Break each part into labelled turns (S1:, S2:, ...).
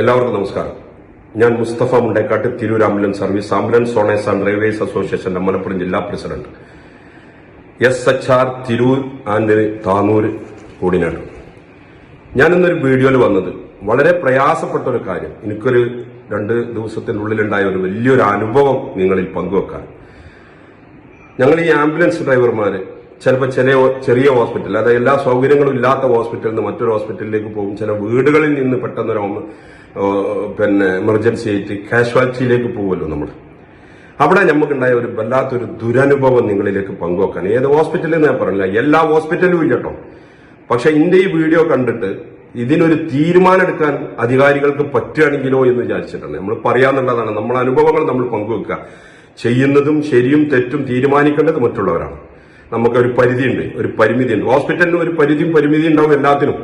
S1: എല്ലാവർക്കും നമസ്കാരം. ഞാൻ Mustafa Mundekkat Tirur ambulance service ambulance owners and railways അസോസിയേഷന്റെ മലപ്പുറം ജില്ലാ president. S H R Tirur and Tanur coordinator. ഞാൻ ഇന്നൊരു വീഡിയോയിൽ വന്നത് വളരെ പ്രയാസപ്പെട്ട ഒരു കാര്യം. എനിക്കൊരു രണ്ട് ദിവസത്തിനുള്ളിലുണ്ടായ ഒരു വലിയൊരു അനുഭവം നിങ്ങളിൽ പങ്കുവെക്കാൻ. ഞങ്ങൾ ഈ ആംബുലൻസ് ഡ്രൈവർമാര് ചിലപ്പോൾ ചില ചെറിയ ഹോസ്പിറ്റൽ അതായത് എല്ലാ സൗകര്യങ്ങളും ഇല്ലാത്ത ഹോസ്പിറ്റലിൽ നിന്ന് മറ്റൊരു ഹോസ്പിറ്റലിലേക്ക് പോകും. ചില വീടുകളിൽ നിന്ന് പെട്ടെന്നൊരു പിന്നെ എമർജൻസി ആയിട്ട് കാഷ്വാലിറ്റിയിലേക്ക് പോകുമല്ലോ നമ്മൾ അവിടെ നമുക്കുണ്ടായ ഒരു വല്ലാത്തൊരു ദുരനുഭവം നിങ്ങളിലേക്ക് പങ്കുവെക്കാൻ. ഏത് ഹോസ്പിറ്റലിൽ ഞാൻ പറഞ്ഞില്ല. എല്ലാ ഹോസ്പിറ്റലും ഇല്ല കേട്ടോ പക്ഷെ ഇന്റെ ഈ വീഡിയോ കണ്ടിട്ട് ഇതിനൊരു തീരുമാനം എടുക്കാൻ അധികാരികൾക്ക് പറ്റുകയാണെങ്കിലോ എന്ന് വിചാരിച്ചിട്ടുണ്ട് നമ്മൾ പറയാന്നുള്ളതാണ്. നമ്മളെ അനുഭവങ്ങൾ നമ്മൾ പങ്കുവെക്കുക. ചെയ്യുന്നതും ശരിയും തെറ്റും തീരുമാനിക്കേണ്ടത് മറ്റുള്ളവരാണ്. നമുക്കൊരു പരിധിയുണ്ട്. ഒരു പരിമിതിയുണ്ട്. ഹോസ്പിറ്റലിന് ഒരു പരിധിയും പരിമിതി ഉണ്ടാവും എല്ലാത്തിനും.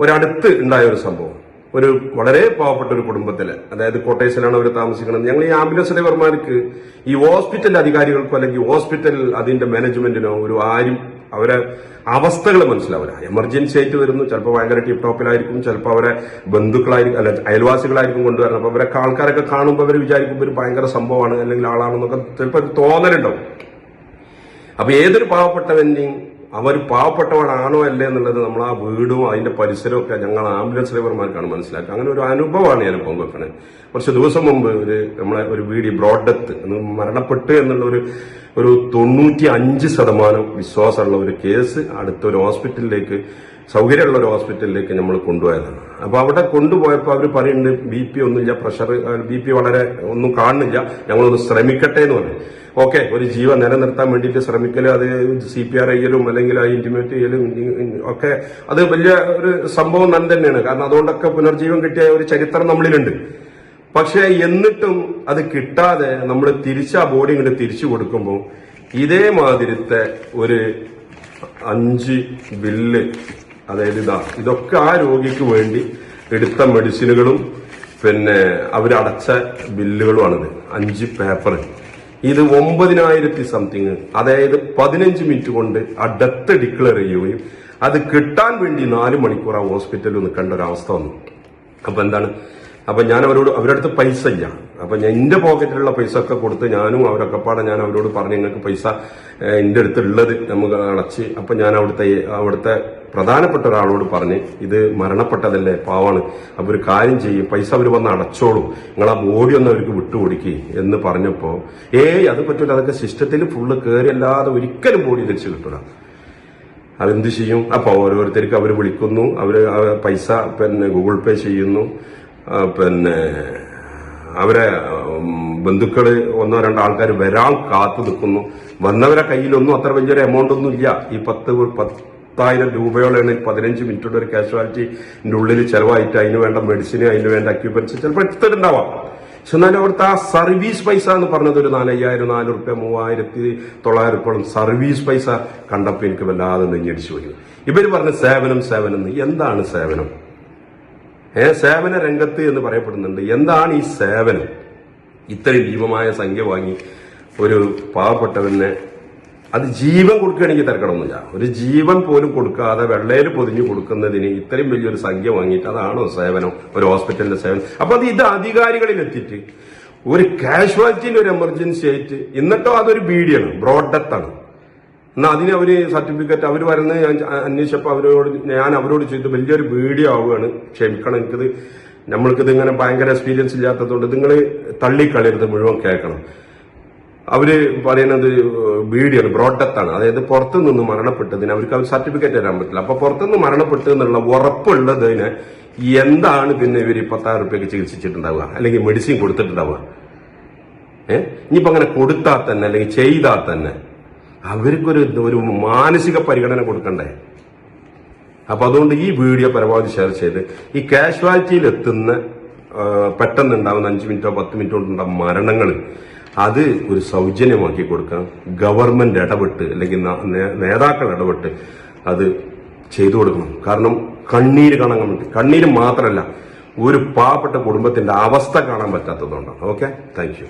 S1: ഒരടുത്ത് ഉണ്ടായ ഒരു സംഭവം. ഒരു വളരെ പാവപ്പെട്ട ഒരു കുടുംബത്തിൽ. അതായത് കോട്ടയസിലാണ് അവർ താമസിക്കുന്നത്. ഞങ്ങൾ ഈ ആംബുലൻസ് ഡ്രൈവർമാർക്ക് ഈ ഹോസ്പിറ്റൽ അധികാരികൾക്കോ അല്ലെങ്കിൽ ഹോസ്പിറ്റൽ അതിന്റെ മാനേജ്മെന്റിനോ ഒരു ആരും അവരെ അവസ്ഥകൾ മനസ്സിലാവില്ല. എമർജൻസി ആയിട്ട് വരുന്നു. ചിലപ്പോൾ ഭയങ്കര ടിപ് ടോപ്പിലായിരിക്കും ചിലപ്പോൾ അവരെ ബന്ധുക്കളായിരിക്കും. അല്ല അയൽവാസികളായിരിക്കും കൊണ്ടുവരണം. അപ്പൊ അവരെ ആൾക്കാരൊക്കെ കാണുമ്പോൾ അവർ വിചാരിക്കുമ്പോൾ ഒരു ഭയങ്കര സംഭവമാണ് അല്ലെങ്കിൽ ആളാണെന്നൊക്കെ ചിലപ്പോൾ ഒരു തോന്നലുണ്ടാവും. അപ്പൊ ഏതൊരു പാവപ്പെട്ടവന്റെയും അവർ പാവപ്പെട്ടവനാണോ അല്ലേ എന്നുള്ളത് നമ്മൾ ആ വീടും അതിന്റെ പരിസരവും ഒക്കെ ഞങ്ങൾ ആംബുലൻസ് ഡ്രൈവർമാർക്കാണ് മനസ്സിലാക്കുക. അങ്ങനെ ഒരു അനുഭവമാണ് ഞാൻ പങ്കുവെക്കണത് കുറച്ച് ദിവസം മുമ്പ് ഒരു നമ്മളെ ഒരു വീഡിയോ ബ്രോഡത്ത് മരണപ്പെട്ട് എന്നുള്ള ഒരു ഒരു തൊണ്ണൂറ്റി അഞ്ച് ശതമാനം വിശ്വാസമുള്ള ഒരു കേസ് അടുത്തൊരു ഹോസ്പിറ്റലിലേക്ക് സൗകര്യമുള്ള ഒരു ഹോസ്പിറ്റലിലേക്ക് നമ്മൾ കൊണ്ടുപോയതാണ് അപ്പോൾ അവിടെ കൊണ്ടുപോയപ്പോൾ അവർ പറയുന്നുണ്ട് ബി പി ഒന്നുമില്ല പ്രഷർ ബി പി വളരെ ഒന്നും കാണുന്നില്ല ഞങ്ങളൊന്ന് ശ്രമിക്കട്ടെ എന്ന് പറഞ്ഞു. ഓക്കെ ഒരു ജീവൻ നിലനിർത്താൻ വേണ്ടിയിട്ട് ശ്രമിക്കലും അത് സി പി ആർ ചെയ്യലും അല്ലെങ്കിൽ ആ ഇന്റിമേറ്റ് ചെയ്യലും ഒക്കെ അത് വലിയ ഒരു സംഭവം നൻ തന്നെയാണ്. കാരണം അതുകൊണ്ടൊക്കെ പുനർജീവൻ കിട്ടിയ ഒരു ചരിത്രം നമ്മളിലുണ്ട്. പക്ഷേ എന്നിട്ടും അത് കിട്ടാതെ നമ്മൾ തിരിച്ച് ആ ബോഡി ഇങ്ങോട്ട് തിരിച്ചു കൊടുക്കുമ്പോൾ ഇതേമാതിരത്തെ ഒരു അഞ്ച് ബില്ല് അതായത് ഇതാ ഇതൊക്കെ ആ രോഗിക്ക് വേണ്ടി എടുത്ത മെഡിസിനുകളും പിന്നെ അവരടച്ച ബില്ലുകളുമാണിത്. അഞ്ച് പേപ്പർ ഇത് ഒമ്പതിനായിരത്തി സംതിങ് അതായത് പതിനഞ്ച് മിനിറ്റ് കൊണ്ട് ആ ഡെത്ത് ഡിക്ലെയർ ചെയ്യുകയും അത് കിട്ടാൻ വേണ്ടി നാല് മണിക്കൂർ ആ ഹോസ്പിറ്റലിൽ നിൽക്കേണ്ട ഒരു അവസ്ഥ വന്നു. അപ്പൊ എന്താണ്? അപ്പൊ ഞാൻ അവരോട് അവരുടെ അടുത്ത് പൈസ ഇല്ല. അപ്പൊ ഞാൻ എന്റെ പോക്കറ്റിലുള്ള പൈസ ഒക്കെ കൊടുത്ത് ഞാനും അവരൊക്കെ പാടെ ഞാൻ അവരോട് പറഞ്ഞു നിങ്ങൾക്ക് പൈസ എന്റെ അടുത്തുള്ളത് നമുക്ക് അടച്ച് അപ്പൊ ഞാൻ അവിടുത്തെ അവിടുത്തെ പ്രധാനപ്പെട്ട ഒരാളോട് പറഞ്ഞ് ഇത് മരണപ്പെട്ടതല്ലേ പാവാണ്. അപ്പൊ ഒരു കാര്യം ചെയ്യും പൈസ അവർ വന്ന് അടച്ചോളും. നിങ്ങൾ ആ ബോഡി ഒന്ന് അവർക്ക് വിട്ടുകൊടുക്കി എന്ന് പറഞ്ഞപ്പോ ഏയ് അത് പറ്റൂല അതൊക്കെ സിസ്റ്റത്തിൽ ഫുള്ള് കയറി അല്ലാതെ ഒരിക്കലും ബോഡി തിരിച്ചു കിട്ടൂല. അതെന്ത് ചെയ്യും? അപ്പൊ ഓരോരുത്തർക്ക് അവർ വിളിക്കുന്നു അവർ പൈസ പിന്നെ ഗൂഗിൾ പേ ചെയ്യുന്നു പിന്നെ അവരെ ബന്ധുക്കൾ ഒന്നോ രണ്ടോ ആൾക്കാർ വരാൻ കാത്തു നിൽക്കുന്നു. വന്നവരെ കയ്യിലൊന്നും അത്ര വലിയൊരു എമൗണ്ട് ഒന്നും ഇല്ല. ഈ പത്ത് പത്തായിരം രൂപയോളാണ് പതിനഞ്ച് മിനിറ്റോടെ ഒരു കാഷ്വാലിറ്റിന്റെ ഉള്ളിൽ ചിലവായിട്ട് അതിന് വേണ്ട മെഡിസിന് അതിന് വേണ്ട അക്യൂപൻസ് ചിലപ്പോൾ എടുത്തിട്ടുണ്ടാവാം. പക്ഷെ എന്നാലും അവിടുത്തെ ആ സർവീസ് പൈസ എന്ന് പറഞ്ഞത് ഒരു നാലയ്യായിരം നാല് റുപ്യ മൂവായിരത്തി തൊള്ളായിരം റുപ്യോളം സർവീസ് പൈസ കണ്ടപ്പോൾ എനിക്ക് വല്ലാതെ നെഞ്ഞടിച്ചു പോയി. ഇവർ പറഞ്ഞ സേവനം സേവനം എന്ന്. എന്താണ് സേവനം? ഏ സേവന രംഗത്ത് എന്ന് പറയപ്പെടുന്നുണ്ട്. എന്താണ് ഈ സേവനം? ഇത്രയും ഭീമമായ സംഖ്യ വാങ്ങി ഒരു പാവപ്പെട്ടവനെ അത് ജീവൻ കൊടുക്കുകയാണെങ്കിൽ തിരക്കണമെന്നില്ല ഒരു ജീവൻ പോലും കൊടുക്കാതെ വെള്ളയിൽ പൊതിഞ്ഞു കൊടുക്കുന്നതിന് ഇത്രയും വലിയൊരു സംഖ്യ വാങ്ങിയിട്ട് അതാണോ സേവനം? ഒരു ഹോസ്പിറ്റലിന്റെ സേവനം. അപ്പൊ അത് ഇത് അധികാരികളിൽ എത്തിയിട്ട് ഒരു കാഷ്വാലിറ്റിന്റെ ഒരു എമർജൻസി ആയിട്ട് എന്നിട്ടോ അതൊരു ബീഡിയാണ് ബ്രോഡ് ഡെത്ത് ആണ്. എന്നാൽ അതിന് അവർ സർട്ടിഫിക്കറ്റ് അവർ വരുന്നത് ഞാൻ അന്വേഷിച്ചപ്പോൾ അവരോട് ഞാൻ അവരോട് ചെയ്തു വലിയൊരു വീഡിയോ ആവുകയാണ്. ക്ഷമിക്കണം എനിക്കിത് നമ്മൾക്കിത് ഇങ്ങനെ ഭയങ്കര എക്സ്പീരിയൻസ് ഇല്ലാത്തതുകൊണ്ട് നിങ്ങൾ തള്ളിക്കളയരുത് മുഴുവൻ കേൾക്കണം. അവർ പറയുന്നത് ബീഡിയാണ് ബ്രോഡത്താണ് അതായത് പുറത്തുനിന്ന് മരണപ്പെട്ടതിന് അവർക്ക് അവർ സർട്ടിഫിക്കറ്റ് തരാൻ പറ്റില്ല. അപ്പൊ പുറത്തുനിന്ന് മരണപ്പെട്ടു എന്നുള്ള ഉറപ്പുള്ളതിന് എന്താണ് പിന്നെ ഇവർ പത്താറ് റുപ്യക്ക് ചികിത്സിച്ചിട്ടുണ്ടാവുക? അല്ലെങ്കിൽ മെഡിസിൻ കൊടുത്തിട്ടുണ്ടാവുക? ഏഹ്? ഇനിയിപ്പോ അങ്ങനെ കൊടുത്താൽ തന്നെ അല്ലെങ്കിൽ ചെയ്താൽ തന്നെ അവർക്കൊരു ഒരു മാനസിക പരിഗണന കൊടുക്കണ്ടേ? അപ്പൊ അതുകൊണ്ട് ഈ വീഡിയോ പരമാവധി ഷെയർ ചെയ്ത് ഈ കാഷ്വാലിറ്റിയിൽ എത്തുന്ന പെട്ടെന്ന് പെട്ടെന്നുണ്ടാവുന്ന അഞ്ച് മിനിറ്റോ പത്ത് മിനിറ്റോ കൊണ്ടുണ്ടാകുന്ന മരണങ്ങൾ അത് ഒരു സൗജന്യമാക്കി കൊടുക്കാൻ ഗവൺമെന്റ് ഇടപെട്ട് അല്ലെങ്കിൽ നേതാക്കൾ ഇടപെട്ട് അത് ചെയ്തു കൊടുക്കണം. കാരണം കണ്ണീര് കാണാൻ വേണ്ടി. കണ്ണീര് മാത്രമല്ല ഒരു പാവപ്പെട്ട കുടുംബത്തിന്റെ അവസ്ഥ കാണാൻ പറ്റാത്തതുകൊണ്ടാണ്. ഓക്കെ? താങ്ക്